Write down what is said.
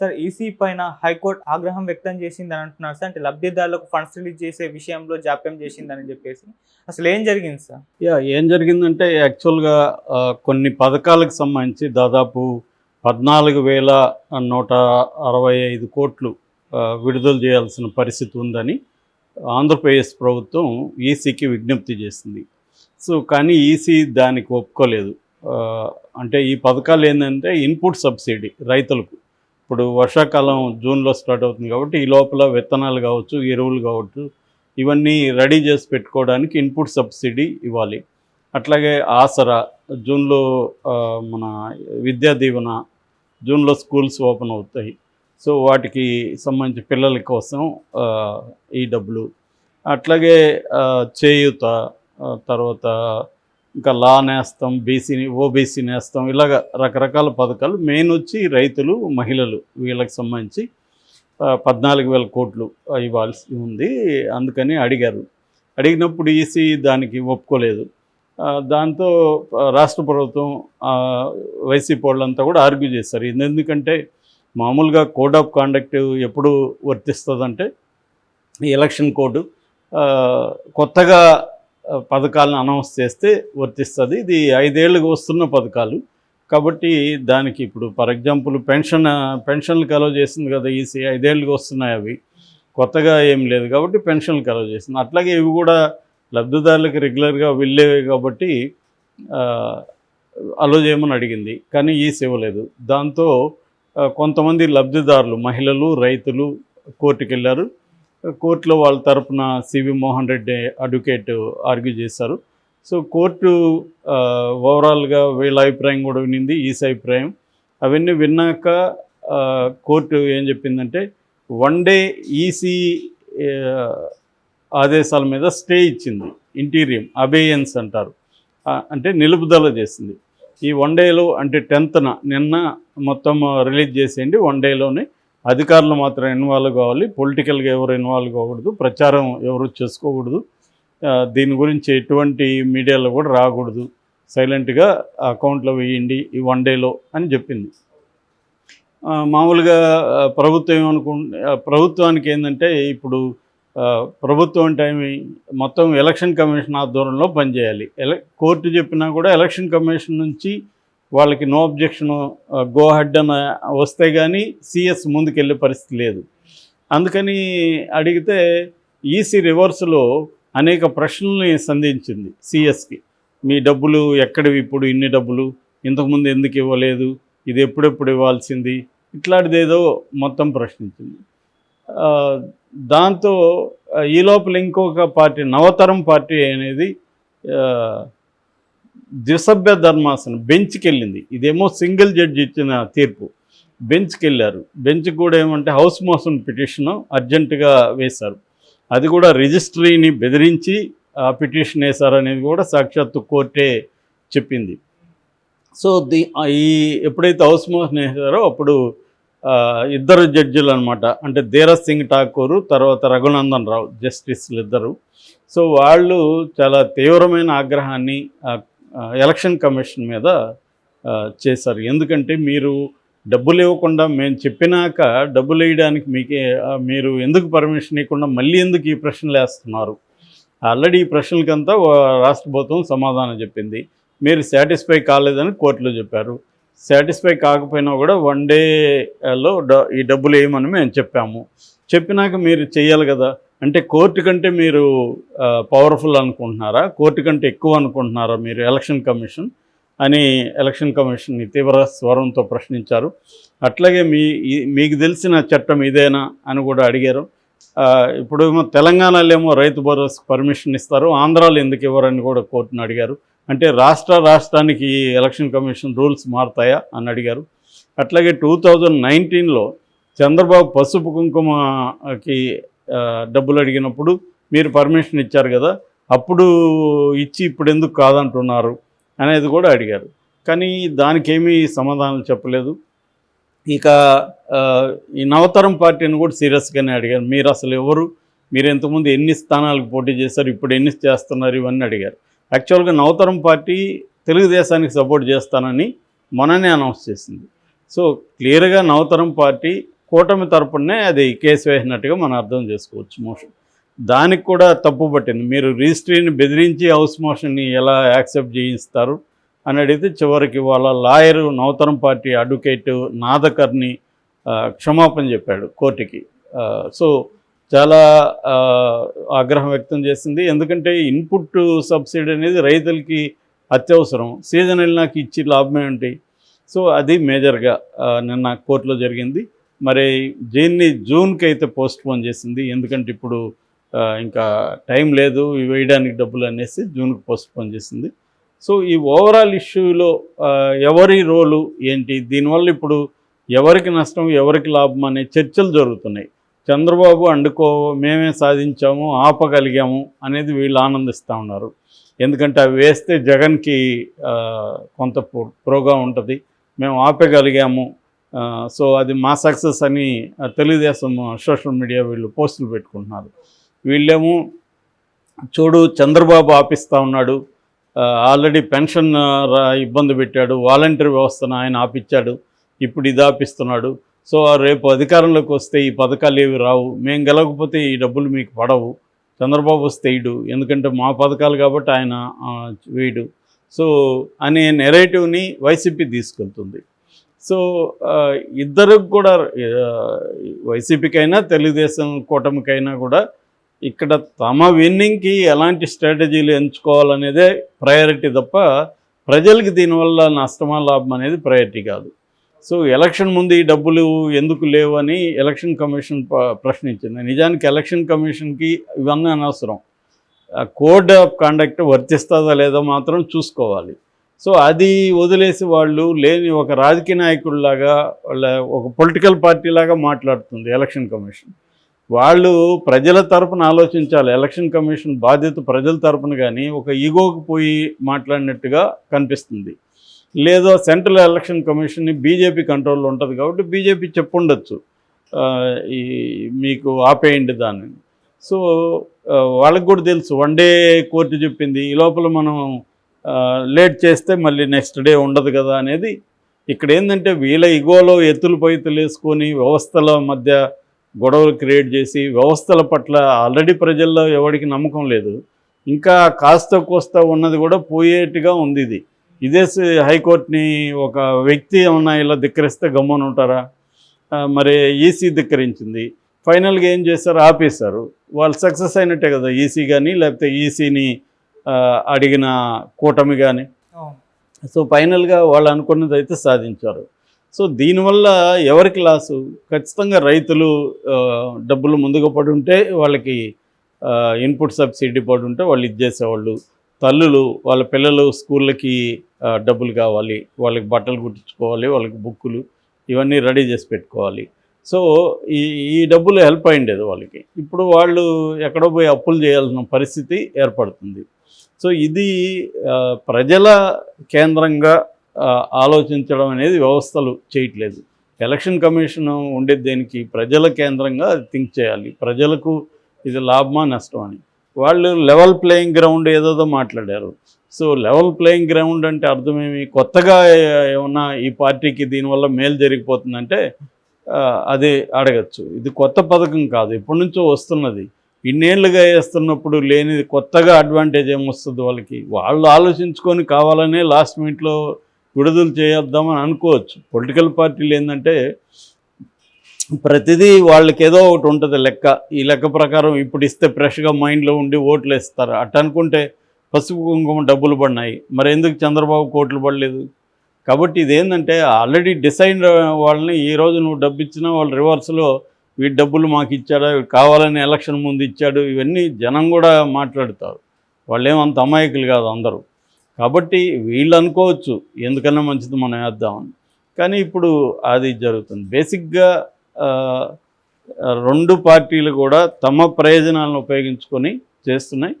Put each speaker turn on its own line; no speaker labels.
Sir EC పైన high court ఆగ్రహం వ్యక్తం చేసిందని అంటున్నారు సార్. అంటే లబ్ధిదారులకు ఫండ్స్ రిలీజ్ చేసే విషయంలో జాప్యం చేసిందని చెప్పేసి. అసలు ఏం జరిగింది సార్?
యా ఏం జరిగిందంటే యాక్చువల్గా కొన్ని పథకాలకు సంబంధించి దాదాపు పద్నాలుగు వేల నూట అరవై ఐదు కోట్లు విడుదల చేయాల్సిన పరిస్థితి ఉందని ఆంధ్రప్రదేశ్ ప్రభుత్వం ఈసీకి విజ్ఞప్తి చేసింది. సో కానీ ఈసీ దానికి ఒప్పుకోలేదు. అంటే ఈ పథకాలు ఏంటంటే ఇన్పుట్ సబ్సిడీ రైతులకు. ఇప్పుడు వర్షాకాలం జూన్లో స్టార్ట్ అవుతుంది కాబట్టి ఈ లోపల విత్తనాలు కావచ్చు ఎరువులు కావచ్చు ఇవన్నీ రెడీ చేసి పెట్టుకోవడానికి ఇన్పుట్ సబ్సిడీ ఇవ్వాలి. అట్లాగే ఆసరా జూన్లో మన విద్యా దీవెన జూన్లో స్కూల్స్ ఓపెన్ అవుతాయి. సో వాటికి సంబంధించి పిల్లల కోసం ఈ డబ్బులు అట్లాగే చేయూత తర్వాత ఇంకా లా నేస్తం బీసీ ఓబీసీ నేస్తం ఇలాగ రకరకాల పథకాలు. మెయిన్ వచ్చి రైతులు మహిళలు వీళ్ళకి సంబంధించి పద్నాలుగు వేల కోట్లు ఇవ్వాల్సి ఉంది. అందుకని అడిగారు. అడిగినప్పుడు ఈసీ దానికి ఒప్పుకోలేదు. దాంతో రాష్ట్ర ప్రభుత్వం వైసీపీ వాళ్ళంతా కూడా ఆర్గ్యూ చేశారు. ఎందుకంటే మామూలుగా కోడ్ ఆఫ్ కాండక్ట్ ఎప్పుడు వర్తిస్తుందంటే ఎలక్షన్ కోడ్ కొత్తగా పథకాలను అనౌన్స్ చేస్తే వర్తిస్తుంది. ఇది ఐదేళ్ళకి వస్తున్న పథకాలు. కాబట్టి దానికి ఇప్పుడు ఫర్ ఎగ్జాంపుల్ పెన్షన్ పెన్షన్లకు అలౌ చేసింది కదా ఈసీ ఐదేళ్ళకి వస్తున్నాయి అవి. కొత్తగా ఏం లేదు కాబట్టి పెన్షన్లకు అలౌ చేసింది. అట్లాగే ఇవి కూడా లబ్ధిదారులకు రెగ్యులర్గా వెళ్ళేవి కాబట్టి అలో చేయమని అడిగింది. కానీ ఈసీ ఇవ్వలేదు. దాంతో కొంతమంది లబ్ధిదారులు మహిళలు రైతులు కోర్టుకు వెళ్ళారు కోర్టులో వాళ్ళ తరపున CV Mohan Reddy advocate argue చేశారు. సో కోర్టు ఓవరాల్గా వీళ్ళ అభిప్రాయం కూడా వినింది ఈసీ అభిప్రాయం. అవన్నీ విన్నాక కోర్టు ఏం చెప్పిందంటే వన్ డే ఈసీ ఆదేశాల మీద స్టే ఇచ్చింది ఇంటీరియం అబేయన్స్ అంటారు. అంటే నిలుపుదల చేసింది. ఈ వన్ డేలో అంటే టెన్త్న నిన్న మొత్తం రిలీజ్ చేసేయండి వన్ డేలోనే అధికారులు మాత్రం ఇన్వాల్వ్ కావాలి. పొలిటికల్గా ఎవరు ఇన్వాల్వ్ కాకూడదు. ప్రచారం ఎవరు చేసుకోకూడదు. దీని గురించి ఎటువంటి మీడియాలో కూడా రాకూడదు. సైలెంట్గా అకౌంట్లో వేయండి ఈ వన్ డేలో అని చెప్పింది. మామూలుగా ప్రభుత్వం ఏమనుకు ప్రభుత్వానికి ఏంటంటే ఇప్పుడు ప్రభుత్వం అంటే మొత్తం ఎలక్షన్ కమిషన్ ఆధ్వర్యంలో పనిచేయాలి. ఎల కోర్టు చెప్పినా కూడా ఎలక్షన్ కమిషన్ నుంచి వాళ్ళకి నో అబ్జెక్షన్ గో హెడ్ అని వస్తే కానీ సిఎస్ ముందుకెళ్ళే పరిస్థితి లేదు. అందుకని అడిగితే ఈసీ రివర్స్లో అనేక ప్రశ్నల్ని సంధించింది సిఎస్కి మీ డబ్బులు ఎక్కడివి ఇప్పుడు? ఇన్ని డబ్బులు? ఇంతకుముందు ఎందుకు ఇవ్వలేదు? ఇది ఎప్పుడెప్పుడు ఇవ్వాల్సింది? ఇట్లాంటిదేదో మొత్తం ప్రశ్నించింది. Uh, దాంతో uh, ఈ లోపల ఇంకొక పార్టీ నవతరం పార్టీ అనేది uh, ద్విసభ్య ధర్మాసనం బెంచ్కి వెళ్ళింది ఇదేమో సింగిల్ జడ్జి ఇచ్చిన తీర్పు. బెంచ్కి వెళ్ళారు బెంచ్ కూడా ఏమంటే హౌస్ మోషన్ పిటిషన్ అర్జెంటుగా వేశారు. అది కూడా రిజిస్ట్రీని బెదిరించి ఆ పిటిషన్ వేశారనేది కూడా సాక్షాత్తు కోర్టే చెప్పింది. సో ది ఈ ఎప్పుడైతే హౌస్ మోషన్ వేశారో అప్పుడు ఇద్దరు జడ్జిలు అనమాట అంటే ధీరజ్ సింగ్ ఠాకూర్ తర్వాత రఘునందన్ రావు జస్టిస్లు ఇద్దరు సో వాళ్ళు చాలా తీవ్రమైన ఆగ్రహాన్ని ఎలక్షన్ కమిషన్ మీద చేశారు. ఎందుకంటే మీరు డబ్బులు ఇవ్వకుండా మేము చెప్పినాక డబ్బులు వేయడానికి మీకే మీరు ఎందుకు పర్మిషన్ ఇవ్వకుండా మళ్ళీ ఎందుకు ఈ ప్రశ్నలు వేస్తున్నారు? ఆల్రెడీ ఈ ప్రశ్నలకంతా రాష్ట్ర ప్రభుత్వం సమాధానం చెప్పింది. మీరు సాటిస్ఫై కాలేదని కోర్టులో చెప్పారు. సాటిస్ఫై కాకపోయినా కూడా వన్ డేలో డ ఈ డబ్బులు వేయమని మేము చెప్పాము. చెప్పినాక మీరు చెయ్యాలి కదా. అంటే కోర్టు కంటే మీరు పవర్ఫుల్ అనుకుంటున్నారా? కోర్టు కంటే ఎక్కువ అనుకుంటున్నారా మీరు ఎలక్షన్ కమిషన్ అని ఎలక్షన్ కమిషన్ని తీవ్ర స్వరంతో ప్రశ్నించారు. అట్లాగే మీ మీకు తెలిసిన చట్టం ఇదేనా అని కూడా అడిగారు. ఇప్పుడు ఏమో తెలంగాణలో ఏమో రైతు భరోసా పర్మిషన్ ఇస్తారు. ఆంధ్రాలో ఎందుకు ఇవ్వరని కూడా కోర్టును అడిగారు. అంటే రాష్ట్ర రాష్ట్రానికి ఎలక్షన్ కమిషన్ రూల్స్ మారుతాయా అని అడిగారు. అట్లాగే టూ థౌజండ్ నైన్టీన్లో చంద్రబాబు పసుపు కుంకుమకి డబ్బులు అడిగినప్పుడు మీరు పర్మిషన్ ఇచ్చారు కదా అప్పుడు ఇచ్చి ఇప్పుడు ఎందుకు కాదంటున్నారు అనేది కూడా అడిగారు. కానీ దానికేమీ సమాధానం చెప్పలేదు. ఇక ఈ నవతరం పార్టీని కూడా సీరియస్గానే అడిగారు. మీరు అసలు ఎవరు? మీరు ఇంతకుముందు ఎన్ని స్థానాలకు పోటీ చేశారు? ఇప్పుడు ఎన్ని చేస్తున్నారు? ఇవన్నీ అడిగారు. యాక్చువల్గా నవతరం పార్టీ తెలుగుదేశానికి సపోర్ట్ చేస్తానని మొన్ననే అనౌన్స్ చేసింది. సో క్లియర్గా నవతరం పార్టీ కూటమి తరపునే అది కేసు వేసినట్టుగా మనం అర్థం చేసుకోవచ్చు మోషన్. దానికి కూడా తప్పు పట్టింది. మీరు రిజిస్ట్రీని బెదిరించి హౌస్ మోషన్ని ఎలా యాక్సెప్ట్ చేయిస్తారు అని అడిగితే చివరికి వాళ్ళ lawyer Navataram party advocate Nadkarni క్షమాపణ చెప్పాడు కోర్టుకి. సో చాలా ఆగ్రహం వ్యక్తం చేసింది. ఎందుకంటే ఇన్పుట్ సబ్సిడీ అనేది రైతులకి అత్యవసరం. సీజన్ నాకు ఇచ్చి లాభం ఏంటి? సో అది మేజర్గా నిన్న కోర్టులో జరిగింది. మరి దీన్ని జూన్కి అయితే పోస్ట్పోన్ చేసింది. ఎందుకంటే ఇప్పుడు ఇంకా టైం లేదు. వేయడానికి డబ్బులు అనేసి జూన్కి పోస్ట్పోన్ చేసింది. సో ఈ ఓవరాల్ ఇష్యూలో ఎవరి రోలు ఏంటి? దీనివల్ల ఇప్పుడు ఎవరికి నష్టం ఎవరికి లాభం అనే చర్చలు జరుగుతున్నాయి. చంద్రబాబు అండుకో మేమే సాధించాము ఆపగలిగాము అనేది వీళ్ళు ఆనందిస్తూ ఉన్నారు. ఎందుకంటే అవి వేస్తే జగన్కి కొంత ప్రో- ప్రోగా ఉంటుంది. మేము ఆపగలిగాము సో అది మా సక్సెస్ అని తెలుగుదేశం సోషల్ మీడియా వీళ్ళు పోస్టులు పెట్టుకుంటున్నారు. వీళ్ళేమో చూడు చంద్రబాబు ఆపిస్తూ ఉన్నాడు ఆల్రెడీ పెన్షన్ ఇబ్బంది పెట్టాడు వాలంటీర్ వ్యవస్థను ఆయన ఆపించాడు ఇప్పుడు ఇది ఆపిస్తున్నాడు. సో రేపు అధికారంలోకి వస్తే ఈ పథకాలు ఏవి రావు మేము గెలవకపోతే ఈ డబ్బులు మీకు పడవు చంద్రబాబు వస్తే ఇడు ఎందుకంటే మా పథకాలు కాబట్టి ఆయన వేయడు సో అనే నెరేటివ్ని వైసీపీ తీసుకెళ్తుంది. సో ఇద్దరికి కూడా వైసీపీకైనా తెలుగుదేశం కూటమికైనా కూడా ఇక్కడ తమ విన్నింగ్కి ఎలాంటి స్ట్రాటజీలు ఎంచుకోవాలనేదే ప్రయారిటీ తప్ప ప్రజలకి దీనివల్ల నష్టమా లాభం అనేది ప్రయారిటీ కాదు. సో ఎలక్షన్ ముందు ఈ డబ్బులు ఎందుకు లేవు అని ఎలక్షన్ కమిషన్ ప్రశ్నించింది. నిజానికి ఎలక్షన్ కమిషన్కి ఇవన్నీ అనవసరం. కోడ్ ఆఫ్ కండక్ట్ వర్తిస్తుందా లేదో మాత్రం చూసుకోవాలి. సో అది వదిలేసి వాళ్ళు లేని ఒక రాజకీయ నాయకుడిలాగా వాళ్ళ ఒక పొలిటికల్ పార్టీ లాగా మాట్లాడుతుంది ఎలక్షన్ కమిషన్ వాళ్ళు ప్రజల తరపున ఆలోచించాలి. ఎలక్షన్ కమిషన్ బాధ్యత ప్రజల తరపున కానీ ఒక ఈగోకి పోయి మాట్లాడినట్టుగా కనిపిస్తుంది. లేదో సెంట్రల్ ఎలక్షన్ కమిషన్ని బీజేపీ కంట్రోల్లో ఉంటుంది కాబట్టి బీజేపీ చెప్పుండొచ్చు. ఈ మీకు ఆపేయండి దాన్ని. సో వాళ్ళకు కూడా తెలుసు. వన్ డే కోర్టు చెప్పింది. ఈ లోపల మనం లేట్ చేస్తే మళ్ళీ నెక్స్ట్ డే ఉండదు కదా అనేది ఇక్కడ ఏంటంటే వీళ్ళ ఇగోలో ఎత్తులు పైతులు వేసుకొని వ్యవస్థల మధ్య గొడవలు క్రియేట్ చేసి వ్యవస్థల పట్ల ఆల్రెడీ ప్రజల్లో ఎవరికి నమ్మకం లేదు. ఇంకా కాస్త కోస్త ఉన్నది కూడా పోయేట్టుగా ఉంది ఇది. ఇదే హైకోర్టుని ఒక వ్యక్తి ఏమన్నా ఇలా ధిక్కరిస్తే గమ్మున ఉంటారా మరి ఈసీ ధిక్కరించింది. ఫైనల్గా ఏం చేశారు? ఆపేశారు. వాళ్ళు సక్సెస్ అయినట్టే కదా ఈసీ కానీ లేకపోతే ఈసీని అడిగిన కూటమి కానీ సో ఫైనల్గా వాళ్ళు అనుకున్నది అయితే సాధించారు. సో దీనివల్ల ఎవరికి లాసు? ఖచ్చితంగా రైతులు డబ్బులు ముందుగా పడి ఉంటే వాళ్ళకి ఇన్పుట్ సబ్సిడీ పడి ఉంటే వాళ్ళు ఇది చేసేవాళ్ళు తల్లులు వాళ్ళ పిల్లలు స్కూళ్ళకి డబ్బులు కావాలి. వాళ్ళకి బట్టలు కుట్టించుకోవాలి వాళ్ళకి బుక్కులు ఇవన్నీ రెడీ చేసి పెట్టుకోవాలి. సో ఈ ఈ డబ్బులు హెల్ప్ అయ్యిండేది వాళ్ళకి. ఇప్పుడు వాళ్ళు ఎక్కడో పోయి అప్పులు చేయాల్సిన పరిస్థితి ఏర్పడుతుంది. సో ఇది ప్రజల కేంద్రంగా ఆలోచించడం అనేది వ్యవస్థలు చేయట్లేదు. ఎలక్షన్ కమిషన్ ఉండేది దేనికి? ప్రజల కేంద్రంగా థింక్ చేయాలి. ప్రజలకు ఇది లాభమా నష్టం అని. వాళ్ళు లెవెల్ ప్లేయింగ్ గ్రౌండ్ ఏదోదో మాట్లాడారు. సో లెవెల్ ప్లేయింగ్ గ్రౌండ్ అంటే అర్థమేమి? కొత్తగా ఏమన్నా ఈ పార్టీకి దీనివల్ల మేలు జరిగిపోతుందంటే అది అడగచ్చు. ఇది కొత్త పథకం కాదు. ఎప్పటి నుంచో వస్తున్నది. ఇన్నేళ్ళుగా వేస్తున్నప్పుడు లేనిది కొత్తగా అడ్వాంటేజ్ ఏమొస్తుంది వాళ్ళకి? వాళ్ళు ఆలోచించుకొని కావాలనే లాస్ట్ మినిట్లో విడుదల చేద్దామని అనుకోవచ్చు. పొలిటికల్ పార్టీలు ఏంటంటే ప్రతిదీ వాళ్ళకి ఏదో ఒకటి ఉంటుంది లెక్క. ఈ లెక్క ప్రకారం ఇప్పుడు ఇస్తే ఫ్రెష్గా మైండ్లో ఉండి ఓట్లు వేస్తారు. అట్ట అనుకుంటే పసుపు కుంకుమ డబ్బులు పడినాయి. మరి ఎందుకు చంద్రబాబు కోట్లు పడలేదు? కాబట్టి ఇదేంటంటే ఆల్రెడీ డిసైడ్ వాళ్ళని ఈ నువ్వు డబ్బు ఇచ్చినా వాళ్ళు రివర్స్లో వీడి డబ్బులు మాకు ఇచ్చాడా కావాలని ఎలక్షన్ ముందు ఇచ్చాడు ఇవన్నీ జనం కూడా మాట్లాడతారు. వాళ్ళు ఏమంత అమాయకులు కాదు అందరూ. కాబట్టి వీళ్ళు అనుకోవచ్చు ఎందుకన్నా మంచిది మనం వేద్దామని. కానీ ఇప్పుడు అది జరుగుతుంది. బేసిక్గా రెండు పార్టీలు కూడా తమ ప్రయోజనాలను ఉపయోగించుకొని చేస్తున్నాయి.